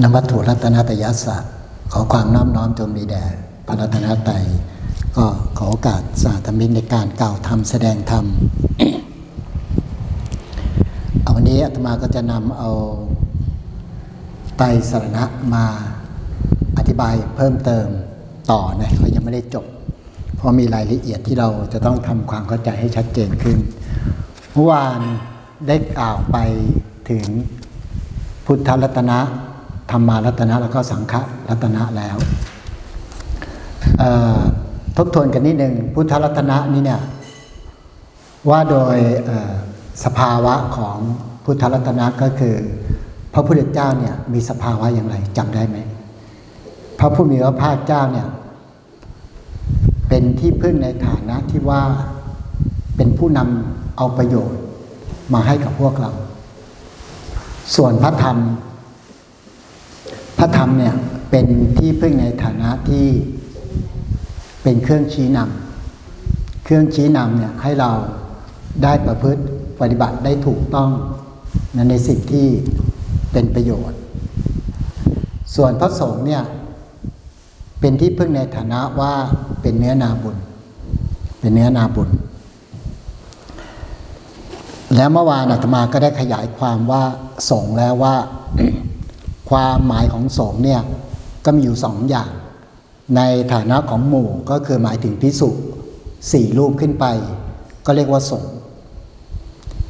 นมัตถุรัตนตยัสสะขอความน้อมน้อมจงมีแด่พระรัตนตรัยก็ขอโอกาสสาธมิกในการกล่าวธรรมแสดงธรรมเอาวันนี้อาตมาก็จะนำเอาไตรสรณะมาอธิบายเพิ่มเติมต่อนะเขายังไม่ได้จบ เพราะมีรายละเอียดที่เราจะต้องทำความเข้าใจให้ชัดเจนขึ้นเมื่อวานได้กล่าวไปถึงพุทธรัตนะ ธรรมารัตนะแล้วก็สังฆรัตนะแล้วทบทวนกันนิดหนึ่งพุทธรัตนะนี่เนี่ยว่าโดยสภาวะของพุทธรัตนะก็คือ พระพุทธเจ้าเนี่ยมีสภาวะอย่างไรจำได้ไหมพระผู้มีพระภาคเจ้าเนี่ยเป็นที่พึ่งในฐานะที่ว่าเป็นผู้นำเอาประโยชน์มาให้กับพวกเรา ส่วนพระธรรม ระธรรมเนี่ยเป็นที่พึ่งในฐานะที่เป็นเครื่องชี้นำเครื่องชี้นำเนี่ยให้เราได้ประพฤติปฏิบัติได้ถูกต้องนะในสิ่งที่เป็นประโยชน์ ส่วนพระสงฆ์เนี่ยเป็นที่พึ่งในฐานะว่าเป็นเนื้อนาบุญ เป็นเนื้อนาบุญ แล้วเมื่อวานอาตมาก็ได้ขยายความว่าสงแล้วว่า ความหมายของสงฆ์เนี่ยก็มีอยู่สองอย่าง ในฐานะของหมู่ก็คือหมายถึงพิสุสี่รูปขึ้นไป ก็เรียกว่าสงฆ์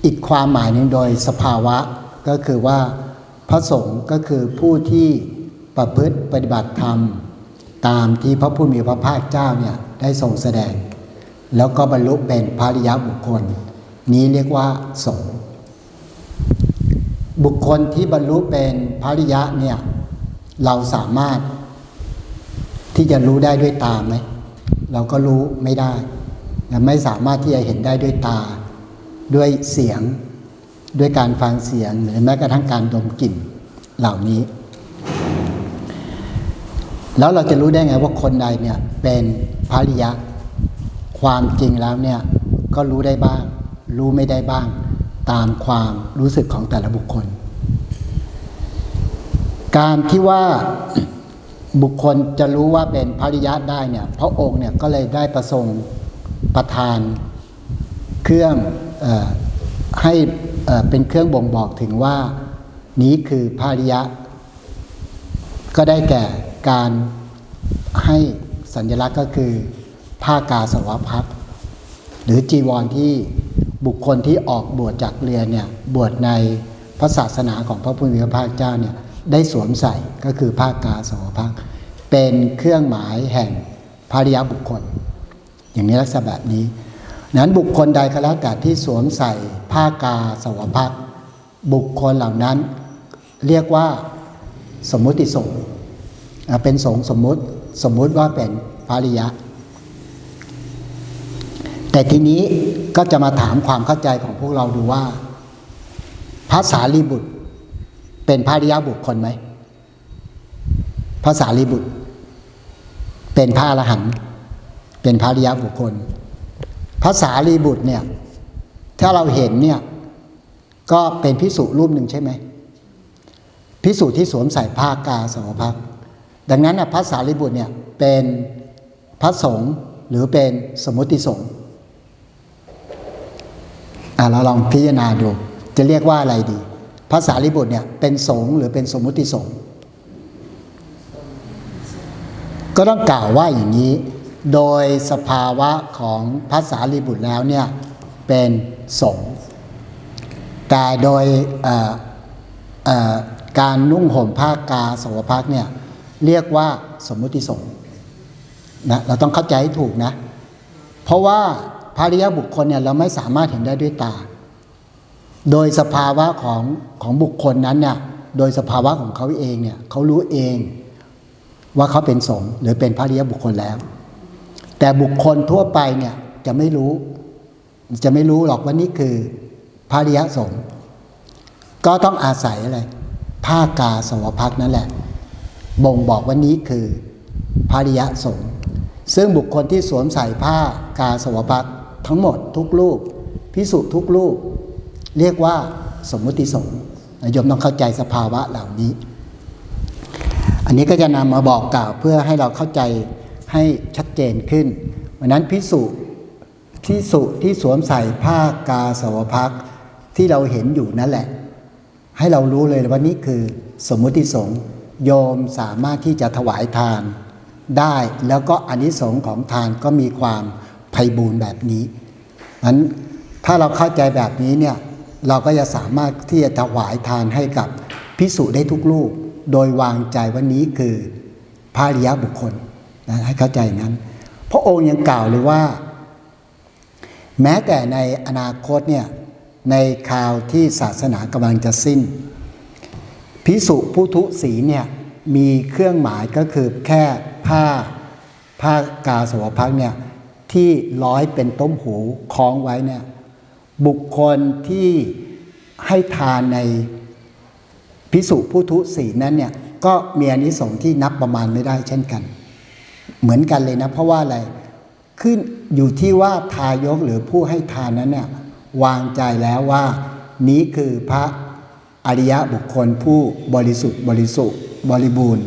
อีกความหมายหนึ่งโดยสภาวะก็คือว่าพระสงฆ์ก็คือผู้ที่ประพฤติปฏิบัติธรรม ตามที่พระผู้มีพระภาคเจ้าเนี่ยได้ทรงแสดง แล้วก็บรรลุเป็นภริยะบุคคล นี้เรียกว่าสงฆ บุคคลที่บรรลุเป็นภริยะเนี่ย เราสามารถที่จะรู้ได้ด้วยตาไหมเราก็รู้ไม่ได้และไม่สามารถที่จะเห็นได้ด้วยตา ด้วยเสียง ด้วยการฟังเสียงหรือแม้กระทั่งการดมกลิ่นเหล่านี้ แล้วเราจะรู้ได้ไงว่าคนใดเนี่ยเป็นภริยะ ความจริงแล้วเนี่ยก็รู้ได้บ้าง รู้ไม่ได้บ้าง ตามความรู้สึกของแต่ละบุคคล การที่ว่าบุคคลจะรู้ว่าเป็นภริยะได้เนี่ยพระองค์เนี่ยก็เลยได้ประสงค์ประทานเครื่องออให้เอ่อเป็นเครื่องบ่งบอกถึงว่านี้คือภริยะ ก็ได้แก่การให้สัญลักษณ์ก็คือผ้ากาสาวพัดหรือจีวรที่ บุคคลที่ออกบวชจากเรือเนี่ยบวชในพระศาสนาของพระพุทธพระภาคเจ้าเนี่ยได้สวมใส่ก็คือผ้ากาสาวพัดเป็นเครื่องหมายแห่งภริยบุคคล อย่างนี้ลักษณะแบบนี้ นั้นบุคคลใดก็แล้วแต่ที่สวมใส่ผ้ากาสาวพัดบุคคลเหล่านั้นเรียกว่าสมมุติสงฆ์เป็นสงสมมุติสมมุติว่าเป็นภริยะ แต่ทีนี้ ก็จะมาถามความเข้าใจของพวกเราดูว่า พระสารีบุตร เป็นภริยะบุคคลไหมพระสารีบุตร เป็นพระอรหันต์เป็นภริยะบุคคลพระสารีบุตรเนี่ยถ้าเราเห็นเนี่ยก็เป็นพิสุรูปหนึ่งใช่ไหมพิสุที่สวมใส่ผ้ากาสาวพักดังนั้นพระสารีบุตรเนี่ยเป็นพระสงฆ์หรือเป็นสมมติสงฆ์ เราลองพิจารณาดู จะเรียกว่าอะไรดีพระสารีบุตรเนี่ยเป็นสงหรือเป็นสมมติสงก็ต้องกล่าวว่าอย่างนี้ โดยสภาวะของพระสารีบุตรแล้วเนี่ยเป็นสงแต่โดยการนุ่งห่มผ้ากาสวพักเนี่ยเรียกว่าสมมุติสงฆ์นะเราต้องเข้าใจให้ถูกนะ เพราะว่า ภริยบุคคลเนี่ยเราไม่สามารถเห็นได้ด้วยตา โดยสภาวะของของบุคคลนั้นเนี่ยโดยสภาวะของเขาเองเนี่ยเขารู้เองว่าเขาเป็นสงฆ์หรือเป็นภริยบุคคลแล้ว แต่บุคคลทั่วไปเนี่ยจะไม่รู้ จะไม่รู้หรอกว่านี่คือภริยสงฆ์ก็ต้องอาศัยอะไรผ้ากาสวพักนั่นแหละ บ่งบอกว่านี้คือภริยสงฆ์ซึ่งบุคคลที่สวมใส่ผ้ากาสวพัก ทั้งหมดทุกรูปพิสุทุกรูป เรียกว่าสมมุติสงฆ์โยมต้องเข้าใจสภาวะเหล่านี้ อันนี้ก็จะนำมาบอกกล่าวเพื่อให้เราเข้าใจให้ชัดเจนขึ้นวันนั้นพิสุพิสุที่สวมใส่ผ้ากาสาวพักที่เราเห็นอยู่นั่นแหละ ให้เรารู้เลยว่านี่คือสมมุติสงฆ์โยมสามารถที่จะถวายทานได้แล้วก็อนิสงส์ของทานก็มีความ ไพบูรณ์แบบนี้นั้นถ้าเราเข้าใจแบบนี้เนี่ยเราก็จะสามารถที่จะถวายทานให้กับพิสุได้ทุกรูปโดยวางใจว่านี้คือพระริยบุคคลนะให้เข้าใจงนั้น พระองค์ยังกล่าวเลยว่า แม้แต่ในอนาคตเนี่ยในคราวที่ศาสนากำลังจะสิ้น พิสุผู้ทุศีเนี่ยมีเครื่องหมายก็คือแค่ผ้าผ้ากาสวพักตร์เนี่ย ที่ร้อยเป็นต้มหูคล้องไว้เนี่ยบุคคลที่ให้ทานในพิสุผู้ทุศีนั้นเนี่ยก็มีอนิสงส์ที่นับประมาณไม่ได้เช่นกัน เหมือนกันเลยนะ เพราะว่าอะไรขึ้นอยู่ที่ว่าทายกหรือผู้ให้ทานนั้นเนี่ยวางใจแล้วว่านี้คือพระอริยะบุคคลผู้บริสุทธิ์บริสุทธิ์บริบูรณ์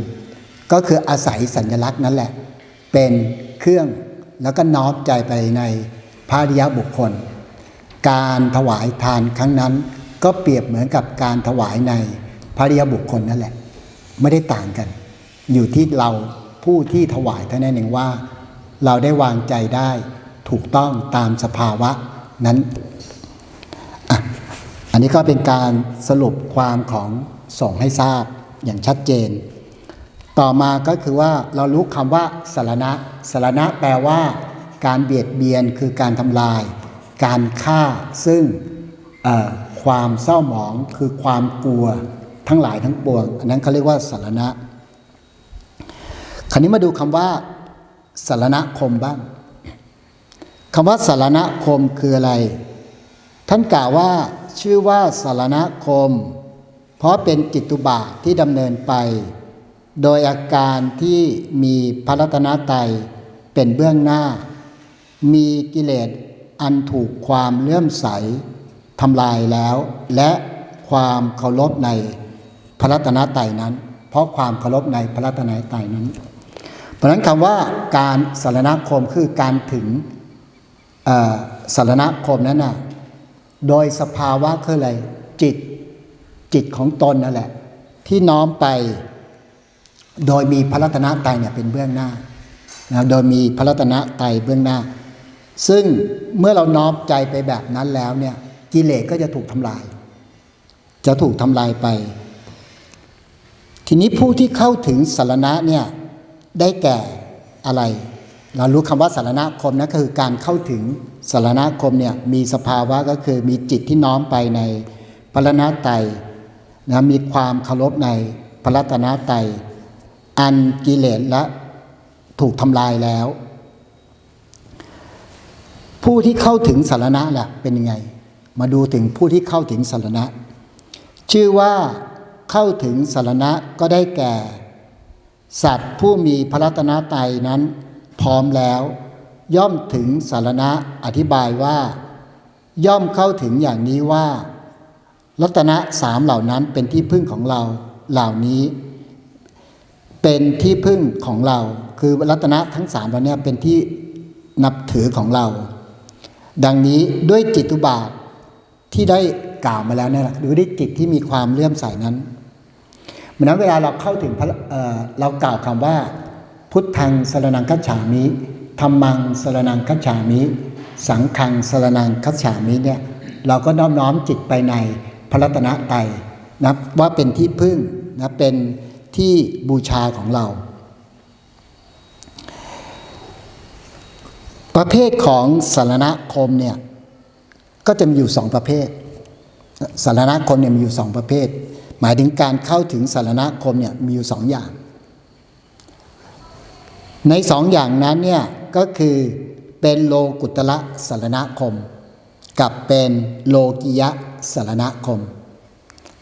ก็คืออาศัยสัญลักษณ์นั่นแหละ เป็นเครื่อง แล้วก็น้อมใจไปในพระริยบุคคล การถวายทานครั้งนั้น ก็เปรียบเหมือนกับการถวายในพระริยบุคคลนั่นแหละ ไม่ได้ต่างกัน อยู่ที่เราผู้ที่ถวายเท่านั้นเองว่า เราได้วางใจได้ถูกต้องตามสภาวะนั้นอะอันนี้ก็เป็นการสรุปความของส่งให้ทราบอย่างชัดเจน ต่อมาก็คือว่าเรารู้คำว่าสารณะสารณะแปลว่า การเบียดเบียนคือการทำลาย การฆ่าซึ่งความเศร้าหมองคือความกลัวทั้งหลายทั้งปวง อันนั้นเขาเรียกว่าสารณะ คราวนี้มาดูคำว่าสารณคมบ้างคำว่าสารณคมคืออะไร ท่านกล่าวว่าชื่อว่าสารณคม เพราะเป็นจิตตุบาทที่ดำเนินไป โดยอาการที่มีพระรัตนตรัยเป็นเบื้องหน้า มีกิเลสอันถูกความเลื่อมใสทำลายแล้ว และความเคารพในพระรัตนตรัยนั้น เพราะความเคารพในพระรัตนตรัยนั้น เพราะนั้นคำว่าการสารณคมคือการถึงสารณคมนั้นน่ะโดยสภาวะคืออะไรจิตจิตของตนนั่นแหละ ที่น้อมไป โดยมีพระรัตนตรัยเนี่ยเป็นเบื้องหน้านะโดยมีพระรัตนตรัยเบื้องหน้า ซึ่งเมื่อเราน้อมใจไปแบบนั้นแล้วเนี่ยกิเลสก็จะถูกทำลาย จะถูกทำลายไป ทีนี้ผู้ที่เข้าถึงสารณะเนี่ยได้แก่อะไร เรารู้คำว่าสารณคมนะก็คือการเข้าถึงสารณคมเนี่ยมีสภาวะก็คือมีจิตที่น้อมไปในพระรัตนตรัยนะมีความเคารพในพระรัตนตรัย อันกิเลสและถูกทำลายแล้ว ผู้ที่เข้าถึงสารณะแหละเป็นยังไง มาดูถึงผู้ที่เข้าถึงสารณะ ชื่อว่าเข้าถึงสารณะก็ได้แก่ สัตว์ผู้มีพระรัตนตรัยนั้น พร้อมแล้ว ย่อมถึงสารณะอธิบายว่า ย่อมเข้าถึงอย่างนี้ว่ารัตนะสามเหล่านั้นเป็นที่พึ่งของเราเหล่านี้ เป็นที่พึ่งของเรา คือรัตนะทั้งสามเหล่านี้เป็นที่นับถือของเรา ดังนี้ด้วยจิตุบาทที่ได้กล่าวมาแล้วเนี่ยหละหรือด้วยจิตที่มีความเลื่อมใสนั้นเหมือนนั้นเวลาเราเข้าถึงเเรากล่าวคำว่า พุทธังสรนังคัจฉามิธรรมังสรนังคัจฉามิ สังฆังสรนังคัจฉามิเนี่ยเราก็น้อมน้อมจิตไปในพระรัตนตรัยนะว่าเป็นที่พึ่งนะเป็น ที่บูชาของเรา ประเภทของสารณคมเนี่ยก็จะมีอยู่สองประเภท สารณคมเนี่ยมีอยู่สองประเภท หมายถึงการเข้าถึงสารณคมเนี่ยมีอยู่สองอย่าง ในสองอย่างนั้นเนี่ยก็คือเป็นโลกุตละสารณคม กับเป็นโลกิยะสารณคม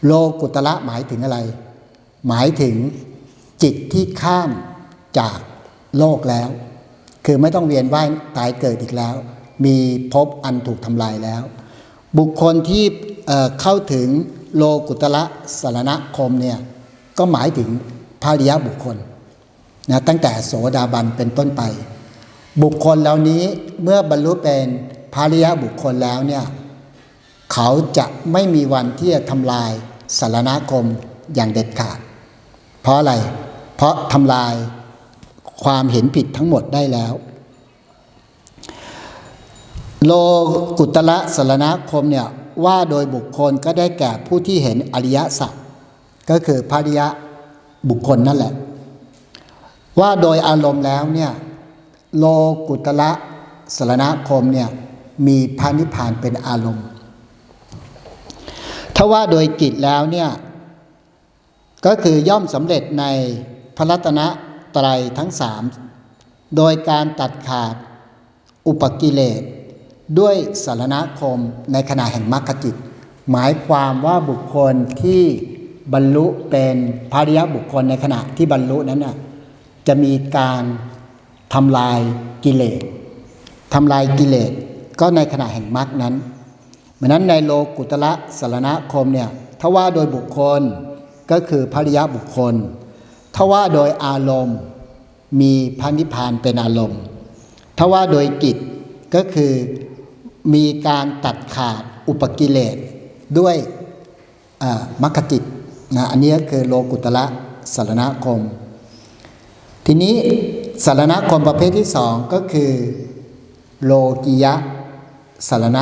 โลกุตละหมายถึงอะไร หมายถึงจิตที่ข้ามจากโลกแล้ว คือไม่ต้องเวียนว่ายตายเกิดอีกแล้ว มีภพอันถูกทำลายแล้ว บุคคลที่เเข้าถึงโลกุตละสารณคมเนี่ยก็หมายถึงพระอริยบุคคลนะตั้งแต่โสดาบันเป็นต้นไป บุคคลเหล่านี้เมื่อบรรลุเป็นพระอริยบุคคลแล้วเนี่ยเขาจะไม่มีวันที่จะทำลายสารณคมอย่างเด็ดขาด เพราะอะไร เพราะทำลายความเห็นผิดทั้งหมดได้แล้ว โลกุตละสารณคมเนี่ยว่าโดยบุคคลก็ได้แก่ผู้ที่เห็นอริยสัจก็คือพาริยบุคคลนั่นแหละ ว่าโดยอารมณ์แล้วเนี่ยโลกุตละสารณคมเนี่ยมีพระนิพพานเป็นอารมณ์ ถ้าว่าโดยกิจแล้วเนี่ย ก็คือย่อมสำเร็จในพระรัตนตรัยทั้งสามโดยการตัดขาดอุปกิเลสด้วยสารณคมในขณะแห่งมรรคจิต หมายความว่าบุคคลที่บรรลุเป็นภาริยบุคคลในขณะที่บรรลุนั้นน่ะจะมีการทำลายกิเลสทำลายกิเลสก็ในขณะแห่งมรรคนั้นเพราะนั้นในโลกุตละสารณคมเนี่ยถ้าว่าโดยบุคคล ก็คือภริยบุคคลถ้าว่าโดยอารมณ์มีพระนิพพานเป็นอารมณ์ถ้าว่าโดยกิจก็คือมีการตัดขาดอุปกิเลสด้วยมรรคจิตนะอันนี้ก็คือโลกุตละสารณคม ทีนี้สารณคมประเภทที่สองก็คือโลกิยะสารณ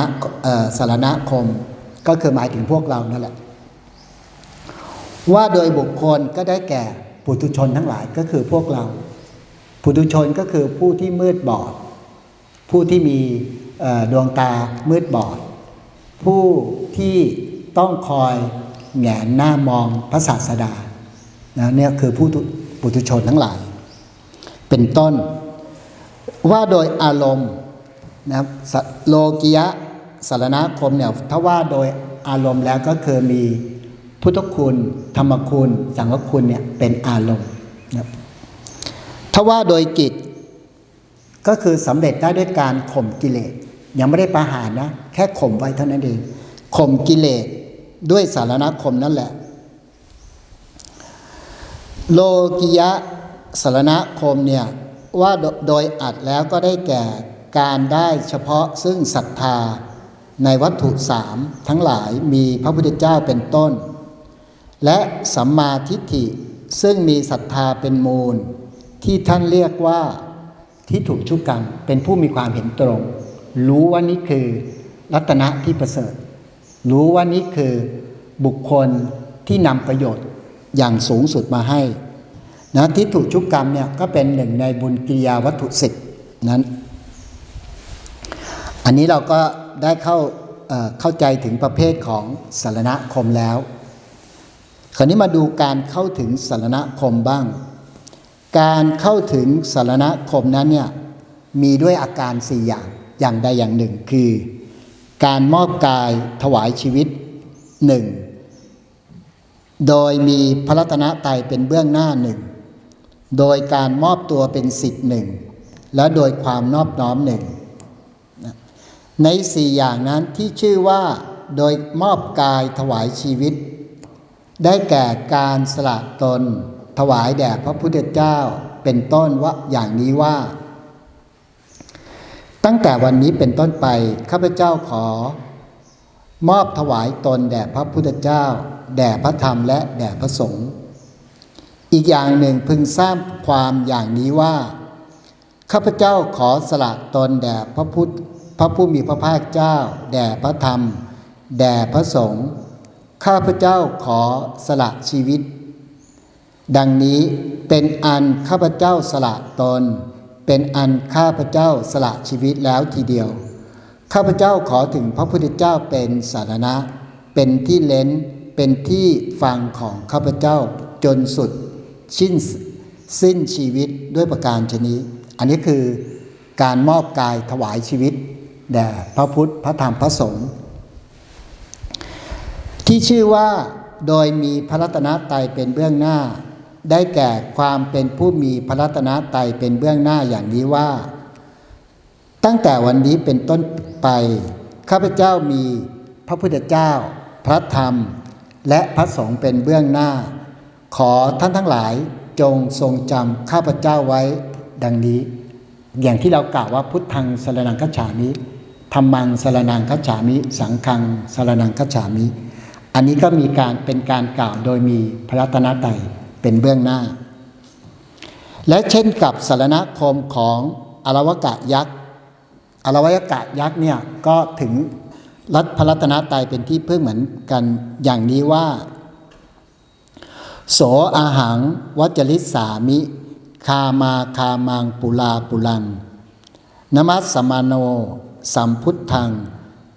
สารณคม ก็คือหมายถึงพวกเรานั่นแหละ ว่าโดยบุคคลก็ได้แก่ปุถุชนทั้งหลายก็คือพวกเรา ปุถุชนก็คือผู้ที่มืดบอด ผู้ที่มีดวงตามืดบอด ผู้ที่ต้องคอยแหงนหน้ามองพระศาสดานะเนี่ยคือผู้ทุปุถุชนทั้งหลาย เป็นต้น ว่าโดยอารมณ์นะครับโลกิยะสารณคมเนี่ยถ้าว่าโดยอารมณ์แล้วก็คือมี พุทธคุณ ธรรมคุณ สังฆคุณเนี่ยเป็นอารมณ์นะถ้าว่าโดยกิจก็คือสำเร็จได้ด้วยการข่มกิเลสยังไม่ได้ประหารนะ แค่ข่มไว้เท่านั้นเองข่มกิเลสด้วยสารณคมนั่นแหละ โลกิยะสารณคมเนี่ยว่าโดยอัดแล้วก็ได้แก่การได้เฉพาะซึ่งศรัทธาในวัตถุสามทั้งหลายมีพระพุทธเจ้าเป็นต้น และสัมมาทิฏฐิซึ่งมีศรัทธาเป็นมูล ที่ท่านเรียกว่าที่ถูกชุกกันเป็นผู้มีความเห็นตรง รู้ว่านี่คือรัตนะที่ประเสริฐ รู้ว่านี่คือบุคคลที่นำประโยชน์อย่างสูงสุดมาให้นะทิฏฐุชุกกรรมเนี่ยก็เป็นหนึ่งในบุญกิริยาวัตถุสิบนั้น อันนี้เราก็ได้เข้าเเข้าใจถึงประเภทของสารณคมแล้ว คราวนี้มาดูการเข้าถึงสารณคมบ้าง การเข้าถึงสารณคมนั้นเนี่ยมีด้วยอาการสี่อย่างอย่างใดอย่างหนึ่งคือ การมอบกายถวายชีวิตหนึ่งโดยมีพระรัตนตรัยเป็นเบื้องหน้าหนึ่งโดยการมอบตัวเป็นสิทธิ์หนึ่งและโดยความนอบน้อมหนึ่งในสี่อย่างนั้นที่ชื่อว่าโดยมอบกายถวายชีวิต ได้แก่การสละตน ถวายแด่พระพุทธเจ้าเป็นต้นว่าอย่างนี้ว่า ตั้งแต่วันนี้เป็นต้นไปข้าพเจ้าขอ มอบถวายตนแด่พระพุทธเจ้า แด่พระธรรมและแด่พระสงฆ์อีกอย่างหนึ่งพึงทราบความอย่างนี้ว่าข้าพเจ้าขอสละตนแด่พระพุทธพระผู้มีพระภาคเจ้า แด่พระธรรม แด่พระสงฆ์ ข้าพเจ้าขอสละชีวิต ดังนี้เป็นอันข้าพเจ้าสละตน เป็นอันข้าพเจ้าสละชีวิตแล้วทีเดียว ข้าพเจ้าขอถึงพระพุทธเจ้าเป็นสารณะ เป็นที่เล้นเป็นที่ฟังของข้าพเจ้าจนสุดสิ้นสิ้นชีวิตด้วยประการชนี้ อันนี้คือการมอบกายถวายชีวิต แด่พระพุทธพระธรรมพระสงฆ์ ที่ชื่อว่าโดยมีพระรัตนตรัยเป็นเบื้องหน้า ได้แก่ความเป็นผู้มีพระรัตนตรัยเป็นเบื้องหน้าอย่างนี้ว่า ตั้งแต่วันนี้เป็นต้นไปข้าพเจ้ามีพระพุทธเจ้า พระธรรม และพระสงฆ์เป็นเบื้องหน้า ขอท่านทั้งหลายจงทรงจำข้าพเจ้าไว้ดังนี้ อย่างที่เรากล่าวว่าพุทธังสรนังคัจฉามิธรรมังสรนังคัจฉามิ สังฆังสรนังคัจฉามิ อันนี้ก็มีการเป็นการกล่าวโดยมีพระรัตนตรัยเป็นเบื้องหน้า และเช่นกับสารณคมของอารวกะยักษ์อารวกะยักษ์เนี่ยก็ถึงรัตพระรัตนตรัยเป็นที่พึ่งเหมือนกันอย่างนี้ว่า โสอาหังวัจริสามิ คามาคามังปุลาปุลังนมัสสมาโน สัมพุทธัง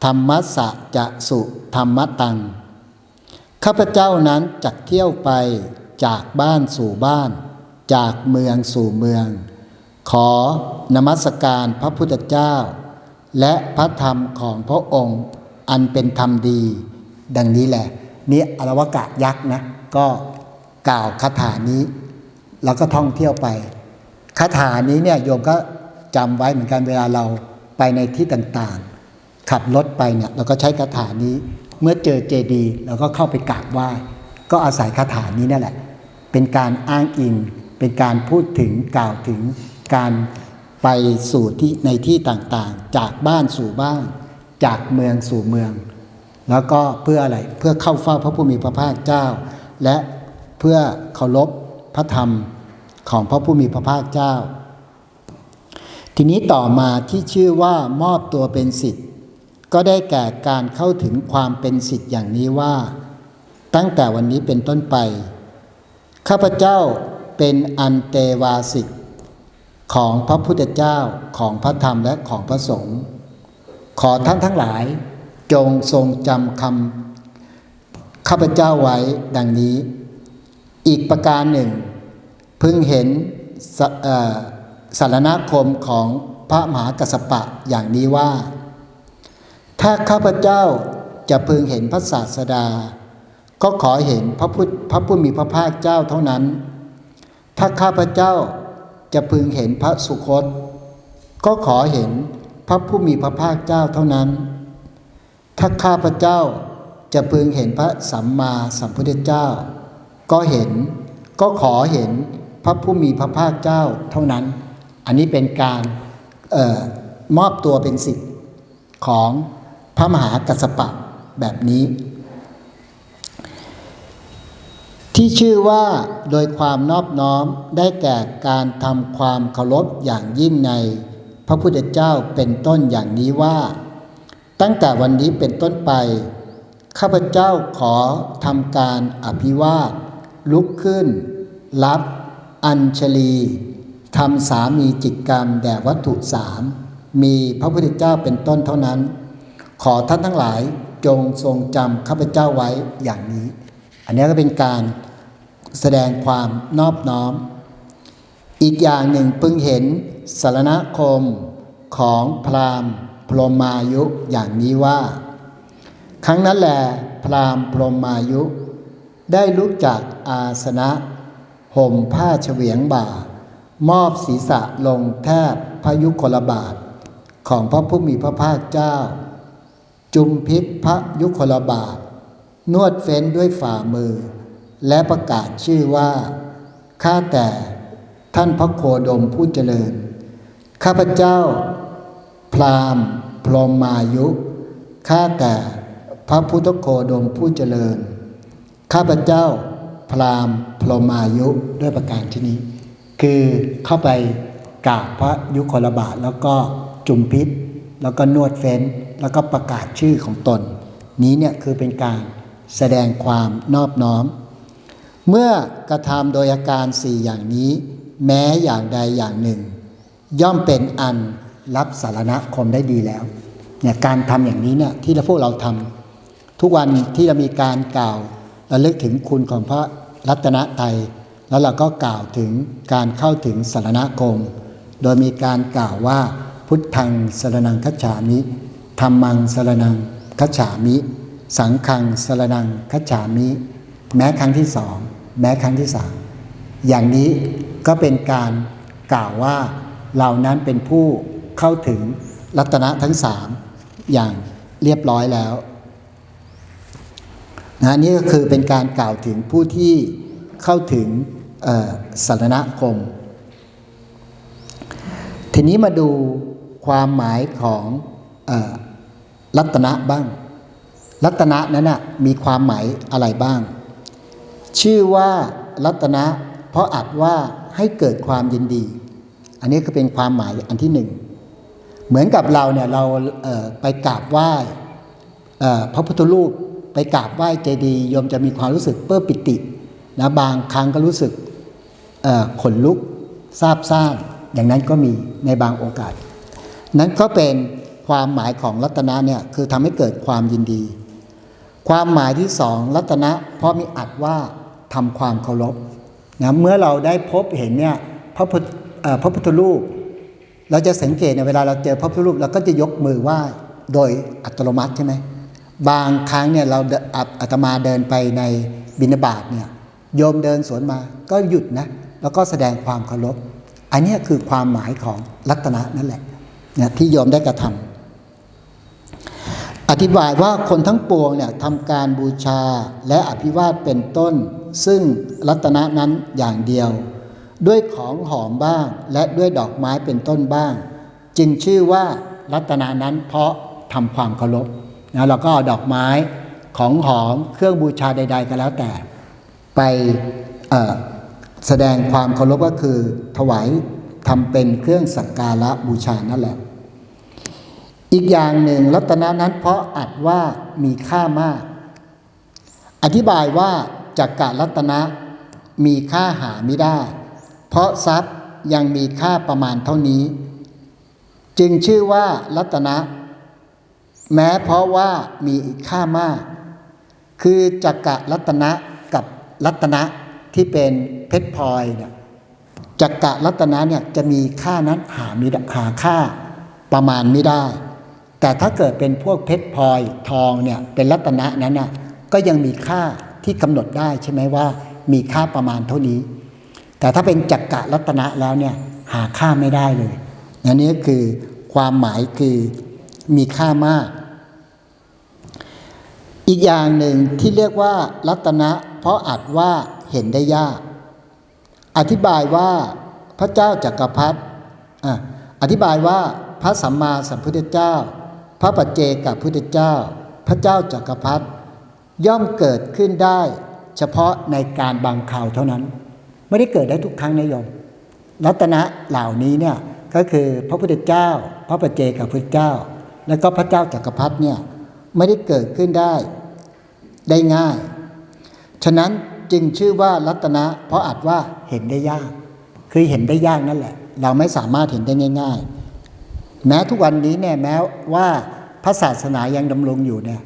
ธรรมัสสะจะสุธรรมตัง ข้าพเจ้านั้นจักเที่ยวไปจากบ้านสู่บ้าน จากเมืองสู่เมือง ขอนมัสการพระพุทธเจ้า และพระธรรมของพระองค์อันเป็นธรรมดี ดังนี้แหละนี่อรวกะยักษ์นะก็กล่าวคาถานี้ แล้วก็ท่องเที่ยวไปคาถานี้เนี่ยโยมก็จำไว้เหมือนกันเวลาเราไปในที่ต่างๆ ขับรถไปเนี่ยเราก็ใช้คาถานี้ เมื่อเจอเจดีเราก็เข้าไปกราบไหว้ก็อาศัยคาถานี้นั่นแหละ เป็นการอ้างอิง เป็นการพูดถึงกล่าวถึงการไปสู่ที่ในที่ต่างๆ จากบ้านสู่บ้าน จากเมืองสู่เมือง แล้วก็เพื่ออะไรเพื่อเข้าเฝ้าพระผู้มีพระภาคเจ้า และเพื่อเคารพพระธรรมของพระผู้มีพระภาคเจ้า ทีนี้ต่อมาที่ชื่อว่ามอบตัวเป็นสิทธิ ก็ได้แก่การเข้าถึงความเป็นสิทธิ์อย่างนี้ว่า ตั้งแต่วันนี้เป็นต้นไป ข้าพเจ้าเป็นอันเตวาสิกของพระพุทธเจ้าของพระธรรมและของพระสงฆ์ขอท่านทั้งหลาย จงทรงจำคำข้าพเจ้าไว้ดังนี้ อีกประการหนึ่ง พึงเห็นสเอ่อสารณคมของพระมหากัสสปะอย่างนี้ว่า ถ้าข้าพเจ้าจะพึงเห็นพระศาสดา ก็ขอเห็นพระพุทธพระผู้มีพระภาคเจ้าเท่านั้น ถ้าข้าพเจ้าจะพึงเห็นพระสุคต ก็ขอเห็นพระผู้มีพระภาคเจ้าเท่านั้น ถ้าข้าพเจ้าจะพึงเห็นพระสัมมาสัมพุทธเจ้า ก็เห็นก็ขอเห็นพระผู้มีพระภาคเจ้าเท่านั้น อันนี้เป็นการออมอบตัวเป็นสิทธิ์ของ พระมหากัสปะแบบนี้ ที่ชื่อว่าโดยความนอบน้อมได้แก่การทำความเคารพอย่างยิ่งใน พระพุทธเจ้าเป็นต้นอย่างนี้ว่า ตั้งแต่วันนี้เป็นต้นไป ข้าพเจ้าขอทำการอภิวาท ลุกขึ้น รับ อัญชลีทำสามีจิตกรรมแด่วัตถุสามมีพระพุทธเจ้าเป็นต้นเท่านั้น ขอท่านทั้งหลายจงทรงจำข้าพเจ้าไว้อย่างนี้ อันนี้ก็เป็นการแสดงความนอบน้อม อีกอย่างหนึ่งพึงเห็นสารณคมของพราหมณ์พรหมายุอย่างนี้ว่า ครั้งนั้นแหลพราหมณ์พรหมายุ ได้ลุกจากอาสนะห่มผ้าเฉวียงบ่า มอบศีรษะลงแทบพระยุคลบาท ของพระผู้มีพระภาคเจ้า จุมพิษพระยุคลบาท นวดเฟ้นด้วยฝ่ามือ และประกาศชื่อว่า ข้าแต่ท่านพระโคดมผู้เจริญ ข้าพเจ้า พราหมณ์พรหมายุ ข้าแต่พระพุทธโคดมผู้เจริญ ข้าพเจ้า พราหมณ์พรหมายุด้วยประการที่นี้ คือเข้าไปกราบพระยุคลบาทแล้วก็จุมพิษแล้วก็นวดเฟ้น แล้วก็ประกาศชื่อของตน นี้เนี่ยคือเป็นการแสดงความนอบน้อม เมื่อกระทำโดยอาการสี่อย่างนี้ แม้อย่างใดอย่างหนึ่ง ย่อมเป็นอันรับสารณคมได้ดีแล้วเนี่ยการทำอย่างนี้เนี่ยที่เราพวกเราทำทุกวันที่เรามีการกล่าวระลึกถึงคุณของพระรัตนตรัยแล้วเราก็กล่าวถึงการเข้าถึงสารณคม โดยมีการกล่าวว่าพุทธังสรนังคัจฉามิ ธรรมังสรนังคัจฉามิ สังฆังสรนังคัจฉามิ แม้ครั้งที่สอง แม้ครั้งที่สามอย่างนี้ก็เป็นการกล่าวว่าเรานั้นเป็นผู้เข้าถึงรัตนะทั้งสามอย่างเรียบร้อยแล้วนะนี่ก็คือเป็นการกล่าวถึงผู้ที่เข้าถึงสารณคม ทีนี้มาดูความหมายของอ รัตนะบ้าง รัตนะนั้นนะมีความหมายอะไรบ้าง ชื่อว่ารัตนะ เพราะอัดว่าให้เกิดความยินดี อันนี้ก็เป็นความหมายอันที่หนึ่งเหมือนกับเราเนี่ยเราเไปกราบไหว้พระพุทธรูปไปกราบไหว้เจดีย์โยมจะมีความรู้สึกเปื้อปิตินะบางครั้งก็รู้สึกขนลุกซาบซ่านอย่างนั้นก็มีในบางโอกาส นั้นก็เป็น ความหมายของรัตนะเนี่ยคือทำให้เกิดความยินดี ความหมายที่สองรัตนะเพราะมีอัดว่าทำความเคารพนะเมื่อเราได้พบเห็นเนี่ยพระพุทธพระพุทธรูป เราจะสังเกตในเวลาเราเจอพระพุทธรูปเราก็จะยกมือไหว้โดยอัตโนมัติใช่ไหมบางครั้งเนี่ยเราอาตมาเดินไปในบิณฑบาตเนี่ยโยมเดินสวนมาก็หยุดนะแล้วก็แสดงความเคารพ อันนี้คือความหมายของรัตนะนั่นแหละนี่ยที่โยมได้กระทำ อธิบายว่าคนทั้งปวงเนี่ยทำการบูชาและอภิวาทเป็นต้น ซึ่งรัตนะนั้นอย่างเดียว ด้วยของหอมบ้าง และด้วยดอกไม้เป็นต้นบ้าง จึงชื่อว่ารัตนานั้นเพราะทำความเคารพนะเราก็เอาดอกไม้ของหอมเครื่องบูชาใด ๆ ก็แล้วแต่ ไปแสดงความเคารพก็คือถวายทำเป็นเครื่องสักการะบูชานั่นแหละ อีกอย่างหนึ่งรัตนะนั้นเพราะอัดว่ามีค่ามาก อธิบายว่าจักกะรัตนะมีค่าหาไม่ได้ เพราะทรัพย์ยังมีค่าประมาณเท่านี้ จึงชื่อว่ารัตนะ แม้เพราะว่ามีค่ามาก คือจักกะรัตนะกับรัตนะที่เป็นเพชรพลอยเนี่ยจักกะรัตนะเนี่ยจะมีค่านั้นหาไมีหาค่าประมาณไม่ได้ แต่ถ้าเกิดเป็นพวกเพชรพลอยทองเนี่ยเป็นรัตนะนั้นน่ะก็ยังมีค่าที่กำหนดได้ใช่ไหมว่ามีค่าประมาณเท่านี้ แต่ถ้าเป็นจักกะรัตนะแล้วเนี่ยหาค่าไม่ได้เลยอันนี้คือความหมายคือมีค่ามาก อีกอย่างหนึ่งที่เรียกว่ารัตนะ เพราะอาจว่าเห็นได้ยาก อธิบายว่าพระเจ้าจักรพรรดิอธิบายว่าพระสัมมาสัมพุทธเจ้า พระปัจเจกับพุทธเจ้า พระเจ้าจักรพรรดิย่อมเกิดขึ้นได้ เฉพาะในการบางคราวเท่านั้น ไม่ได้เกิดได้ทุกครั้งนะโยมรัตนะเหล่านี้เนี่ยก็คือพระพุทธเจ้า พระปัจเจกับพุทธเจ้า แล้วก็พระเจ้าจักรพรรดิเนี่ยไม่ได้เกิดขึ้นได้ได้ง่าย ฉะนั้นจึงชื่อว่ารัตนะ เพราะอาจว่าเห็นได้ยาก คือเห็นได้ยากนั่นแหละ เราไม่สามารถเห็นได้ง่าย ๆ แม้ทุกวันนี้เนี่ยแม้ว่าพระศาสนายังดำรงอยู่เนี่ย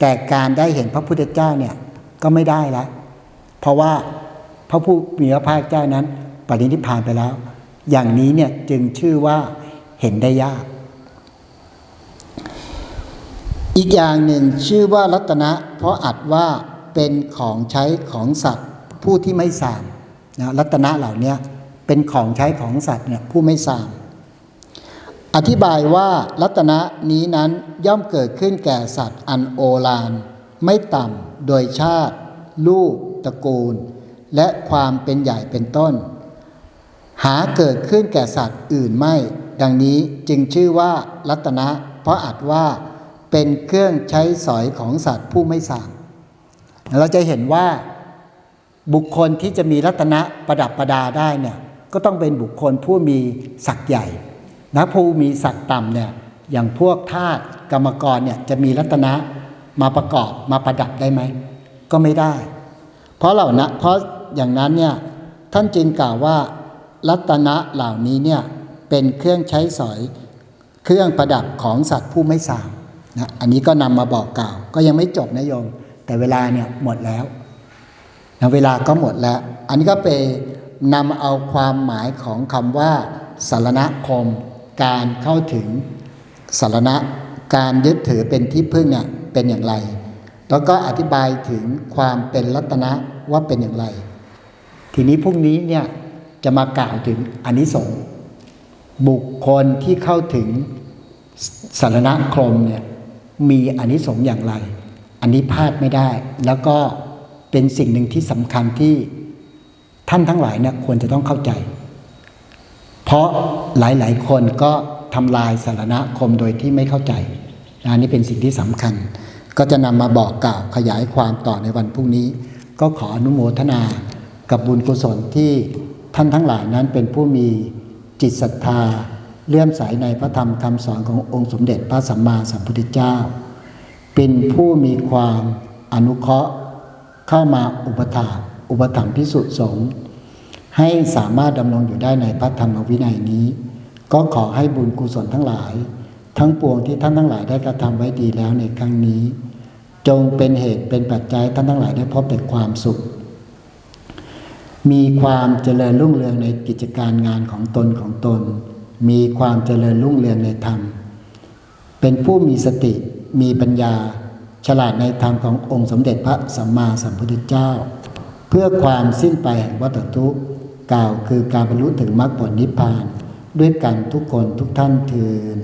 แต่การได้เห็นพระพุทธเจ้าเนี่ยก็ไม่ได้แล้วเพราะว่าพระผู้มีพระภาคเจ้านั้น ปรินิพพานไปแล้ว อย่างนี้เนี่ยจึงชื่อว่าเห็นได้ยาก อีกอย่างหนึ่งชื่อว่ารัตนะ เพราะอัดว่าเป็นของใช้ของสัตว์ผู้ที่ไม่สามนะรัตนะเหล่านี้เป็นของใช้ของสัตว์เนี่ยผู้ไม่สาม อธิบายว่ารัตนะนี้นั้นย่อมเกิดขึ้นแก่สัตว์อันโอฬารไม่ต่ำโดยชาติ ลูกตระกูล และความเป็นใหญ่เป็นต้น หาเกิดขึ้นแก่สัตว์อื่นไม่ ดังนี้จึงชื่อว่ารัตนะเพราะอาจว่าเป็นเครื่องใช้สอยของสัตว์ผู้ไม่สามเราจะเห็นว่าบุคคลที่จะมีรัตนะประดับประดาได้เนี่ยก็ต้องเป็นบุคคลผู้มีศักย์ใหญ่ นะผู้มีศักดิ์ต่ำเนี่ยอย่างพวกทาสกรรมกรเนี่ยจะมีรัตนะมาประกอบมาประดับได้ไหม ก็ไม่ได้ เพราะเหล่านะเพราะอย่างนั้นเนี่ยท่านจึงกล่าวว่ารัตนะเหล่านี้เนี่ยเป็นเครื่องใช้สอยเครื่องประดับของสัตว์ผู้ไม่สามนะอันนี้ก็นำมาบอกกล่าว ก็ยังไม่จบนะโยม แต่เวลาเนี่ยหมดแล้วนะเวลาก็หมดแล้ว อันนี้ก็ไปนำเอาความหมายของคำว่าสารณคม การเข้าถึงสารณะ การยึดถือเป็นที่พึ่งเนี่ยเป็นอย่างไร แล้วก็อธิบายถึงความเป็นรัตนะว่าเป็นอย่างไร ทีนี้พรุ่งนี้เนี่ยจะมากล่าวถึงอนิสงส์บุคคลที่เข้าถึงสารณคมเนี่ยมีอนิสงส์อย่างไร อันนี้พลาดไม่ได้ แล้วก็เป็นสิ่งหนึ่งที่สำคัญที่ท่านทั้งหลายเนี่ยควรจะต้องเข้าใจ เพราะหลายๆ คนก็ทำลายสารณคมโดยที่ไม่เข้าใจนะนี่เป็นสิ่งที่สำคัญ ก็จะนำมาบอกกล่าวขยายความต่อในวันพรุ่งนี้ ก็ขออนุโมทนากับบุญกุศลที่ท่านทั้งหลายนั้นเป็นผู้มีจิตศรัทธาเลื่อมใสในพระธรรมคำสอนขององค์สมเด็จพระสัมมาสัมพุทธเจ้า เป็นผู้มีความอนุเคราะห์เข้ามาอุปถาอุปถัมภ์พิสุสงฆ์ ให้สามารถดำรงอยู่ได้ในพระธรรมวินัยนี้ ก็ขอให้บุญกุศลทั้งหลาย ทั้งปวงที่ท่านทั้งหลายได้กระทำไว้ดีแล้วในครั้งนี้ จงเป็นเหตุเป็นปัจจัยท่านทั้งหลายได้พบแต่ความสุข มีความเจริญรุ่งเรืองในกิจการงานของตนของตน มีความเจริญรุ่งเรืองในธรรม เป็นผู้มีสติมีปัญญา ฉลาดในธรรมขององค์สมเด็จพระสัมมาสัมพุทธเจ้า เพื่อความสิ้นไปแห่งวัฏทุกข์ กล่าวคือการบรรลุถึงมรรคผลนิพพาน ด้วยกันทุกคนทุกท่านเทืน